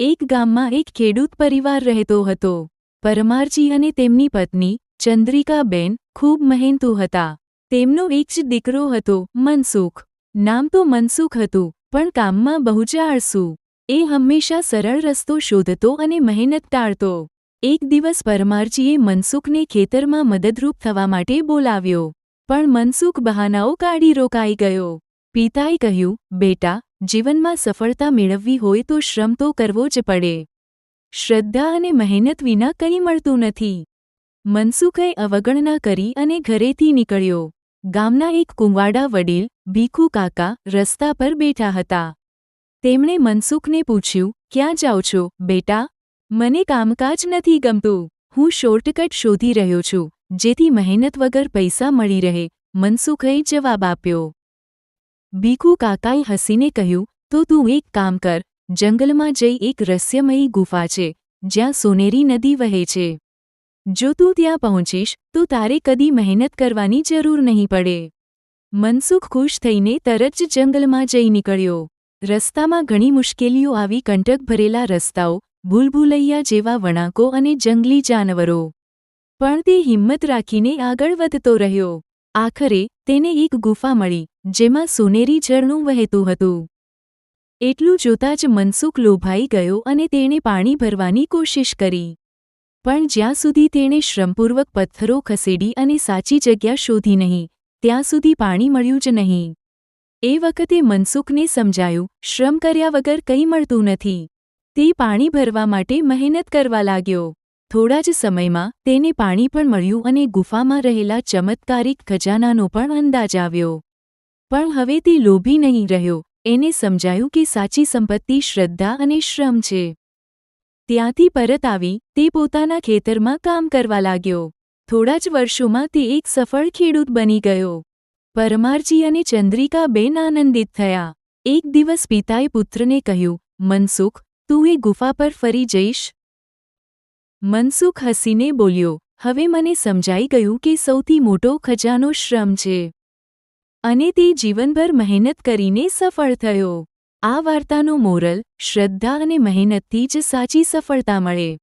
એક ગામમાં એક ખેડૂત પરિવાર રહેતો હતો. પરમારજી અને તેમની પત્ની, ચંદ્રિકાબેન, ખૂબ મહેનતુ હતા. તેમનો એક જ દીકરો હતો, મનસુખ. નામ તો મનસુખ હતું, પણ કામમાં બહુ જ આળસુ એ હંમેશા સરળ રસ્તો શોધતો અને મહેનત ટાળતો. એક દિવસ પરમારજીએ મનસુખને ખેતરમાં મદદરૂપ થવા માટે બોલાવ્યો. પણ મનસુખ બહાનાઓ કાઢી રોકાઈ ગયો. પિતાએ કહ્યું, બેટા જીવનમાં સફળતા મેળવવી હોય તો શ્રમ તો કરવો જ પડે. શ્રદ્ધા અને મહેનત વિના કંઈ મળતું નથી. મનસુખે અવગણના કરી અને ઘરેથી નીકળ્યો. ગામના એક કુંવાડા વડીલ, ભીખુ કાકા, રસ્તા પર બેઠા હતા. તેમણે મનસુખને પૂછ્યું, ક્યાં જાઓ છો, બેટા? મને કામકાજ નથી ગમતું. હું શોર્ટકટ શોધી રહ્યો છું, જેથી મહેનત વગર પૈસા મળી રહે. મનસુખે જવાબ આપ્યો ભીખુ કાકાએ હસીને કહ્યું, તો તું એક કામ કર, જંગલમાં જઈ એક રહસ્યમયી ગુફા છે, જ્યાં સોનેરી નદી વહે છે. જો તું ત્યાં પહોંચીશ, તો તારે કદી મહેનત કરવાની જરૂર નહીં પડે. મનસુખ ખુશ થઈને તરત જ જંગલમાં જઈ નીકળ્યો. રસ્તામાં ઘણી મુશ્કેલીઓ આવી, કંટક ભરેલા રસ્તાઓ, ભૂલભૂલૈયા જેવા વણાકો અને જંગલી જાનવરો. પણ તે હિંમત રાખીને આગળ વધતો રહ્યો. આખરે તેને એક ગુફા મળી, જેમાં સોનેરી ઝરણું વહેતું હતું. એટલું જોતાં જ મનસુખ લોભાઈ ગયો અને તેણે પાણી ભરવાની કોશિશ કરી. પણ જ્યાં સુધી તેણે શ્રમપૂર્વક પથ્થરો ખસેડી અને સાચી જગ્યા શોધી નહીં, ત્યાં સુધી પાણી મળ્યું જ નહીં. એ વખતે મનસુખને સમજાયું, શ્રમ કર્યા વગર કંઈ મળતું નથી. તે પાણી ભરવા માટે મહેનત કરવા લાગ્યો. થોડા જ સમયમાં તેને પાણી પણ મળ્યું અને ગુફામાં રહેલા ચમત્કારિક ખજાનાનો પણ અંદાજ આવ્યો. પણ હવે તે લોભી નહીં રહ્યો. એને સમજાયું કે સાચી સંપત્તિ શ્રદ્ધા અને શ્રમ છે. ત્યાંથી પરત આવી તે પોતાના ખેતરમાં કામ કરવા લાગ્યો. થોડા જ વર્ષોમાં તે એક સફળ ખેડૂત બની ગયો. પરમારજી અને ચંદ્રિકા બેન આનંદિત થયા. એક દિવસ પિતાએ પુત્રને કહ્યું, મનસુખ, તું એ ગુફા પર ફરી જઈશ? મનસુખ હસીને બોલ્યો, હવે મને સમજાઈ ગયું કે સૌથી મોટો ખજાનો શ્રમ છે. અને તે જીવનભર મહેનત કરીને સફળ થયો. આ વાર્તાનો મોરલ શ્રદ્ધા અને મહેનતથી જ સાચી સફળતા મળે.